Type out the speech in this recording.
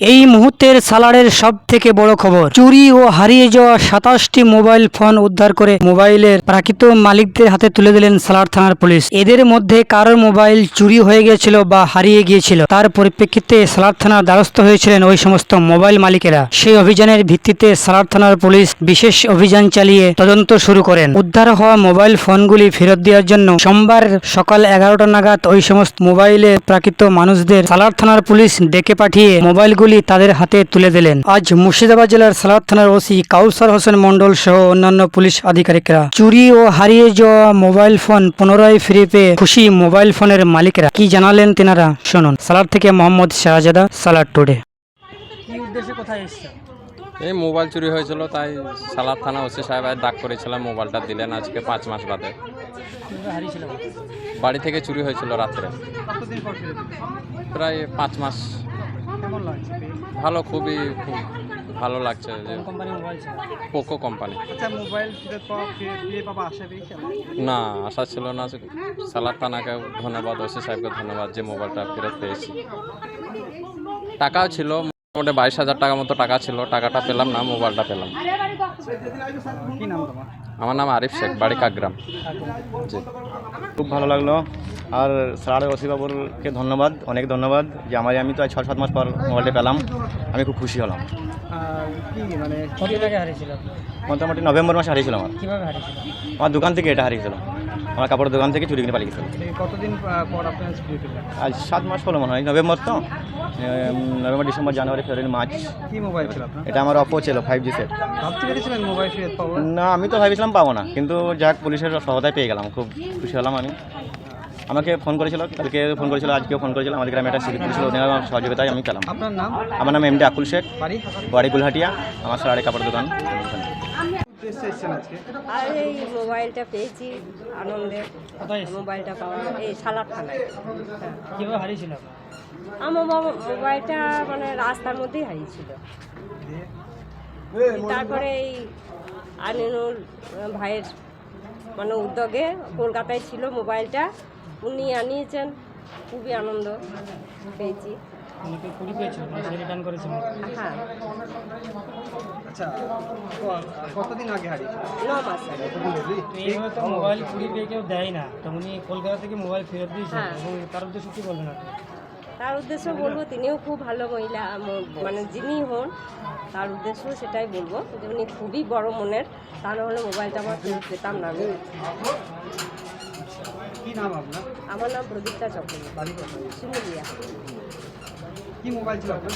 এই মুহূর্তের সালারের সব থেকে বড় খবর, চুরি ও হারিয়ে যাওয়া সাতাশটি মোবাইল ফোন উদ্ধার করে মোবাইলের প্রাকৃত মালিকদের হাতে তুলে দিলেন সালার থানার পুলিশ। এদের মধ্যে কারোর মোবাইল চুরি হয়ে গিয়েছিল বা হারিয়ে গিয়েছিল, তার পরিপ্রেক্ষিতে সালার থানার দ্বারস্থ হয়েছিলেন ওই সমস্ত মোবাইল মালিকেরা। সেই অভিযানের ভিত্তিতে সালার থানার পুলিশ বিশেষ অভিযান চালিয়ে তদন্ত শুরু করেন। উদ্ধার হওয়া মোবাইল ফোনগুলি ফেরত দেওয়ার জন্য সোমবার সকাল এগারোটা নাগাদ ওই সমস্ত মোবাইলে প্রাকৃত মানুষদের সালার থানার পুলিশ ডেকে পাঠিয়ে মোবাইলগুলি তাদের হাতে তুলে দিলেন। আজ মুর্শিদাবাদ জেলার সালার থানার ওসি কাউসার হোসেন মন্ডল সহ অন্যান্য পুলিশ আধিকারিকরা। চুরি ও হারিয়ে যাওয়া মোবাইল ফোন পুনরায় ফিরে পেয়ে খুশি মোবাইল ফোনের মালিকরা। কি জানালেন তেনারা? শুনুন। সালার থেকে মোহাম্মদ শাহজাদা সালার টুডে। এই মোবাইল চুরি হয়েছিল তাই সালাদ থানা ওসি সাহেব আজ ডাক করেছিলাম মোবাইলটা দিলেন আজকে পাঁচ মাস বাদে। বাড়ি থেকে চুরি হয়েছিল রাত্রে। কতদিন পর ফিরে প্রায় পাঁচ মাস কেমন লাগছে? ভালো খুবই খুব ভালো লাগছে যে কোম্পানি মোবাইল ছিল? পোকো কোম্পানি আচ্ছা মোবাইল ফিরে পাওয়া ফিরে আশা না আশা ছিল না সালাদ থানাকে ধন্যবাদ ওসি সাহেবকে ধন্যবাদ যে মোবাইলটা ফেরত পেয়েছি। টাকাও ছিল মোটামুটি বাইশ হাজার টাকা মতো টাকা ছিল টাকাটা পেলাম না মোবাইলটা পেলাম। কি নাম তোমার আমার নাম আরিফ শেখ বাড়ি কাকগ্রাম। জি। খুব ভালো লাগল। আর স্যার ওসিবাবুরকে ধন্যবাদ অনেক ধন্যবাদ যে আমার আমি তো আজ ছ সাত মাস পর মোবাইলটা পেলাম। আমি খুব খুশি হলাম। মানে কতদিন আগে হারিয়েছিল? মোটামুটি নভেম্বর মাসে হারিয়েছিলাম। আমার আমার দোকান থেকে এটা হারিয়েছিল আমার কাপড়ের দোকান থেকে চুরি কিনে পালিয়ে গেছিল কতদিন পর আপনার আজ সাত মাস হলো মনে হয় নভেম্বর তো? November December January February March. কি মোবাইল ছিল আপনার? এটা আমার অপো ছিল ফাইভ জি সেট মোবাইল না আমি তো ভেবেছিলাম পাবো না কিন্তু যাক পুলিশের সহায়তায় পেয়ে গেলাম খুব খুশি হলাম আমি। আমাকে ফোন করেছিল কালকে ফোন করেছিল আজকেও ফোন করেছিল আমাদের গ্রামে একটা সিভিক পুলিশ ওদের আমার সহযোগিতায় আমি পেলাম আপনার নাম? আমার নাম এমডি আকুল শেখ বাড়ি? গুলহাটিয়া আমার সারারে কাপড় দোকান। আর এই মোবাইলটা পেয়েছি আনন্দে। মোবাইলটা পাওয়া এই সালার থানায়। হ্যাঁ। হারিয়েছিল? আমার বাবা- মোবাইলটা মানে রাস্তার মধ্যেই হারিয়েছিল। তারপরে এই আনিনুর ভাইয়ের মানে উদ্যোগে কলকাতায় ছিল মোবাইলটা। উনি আনিয়েছেন। খুবই আনন্দ পেয়েছি। উনিকে কুড়ি পেয়েছিল মানে সে রিটার্ন করেছিল হ্যাঁ। আচ্ছা কতদিন আগে হারিয়েছিল ন মাস এইভাবে তো মোবাইল কুড়ি পেয়ে কেউ দেয় না। তো উনি কলকাতা থেকে মোবাইল ফেরত দিয়েছেন হ্যাঁ। এবং তার উদ্দেশ্যে কি বলবেন আপনি? তার উদ্দেশ্য বলব তিনিও খুব ভালো মহিলা মানে যিনি হন তার উদ্দেশ্য সেটাই বলব। যে উনি খুবই বড় মনের তা নাহলে মোবাইলটা আমার ফেরত পেতাম না আমি। কি নাম আপনার? আমার নাম প্রদীপ্তা চক্রবর্তী। কি মোবাইল ছিল আপনার?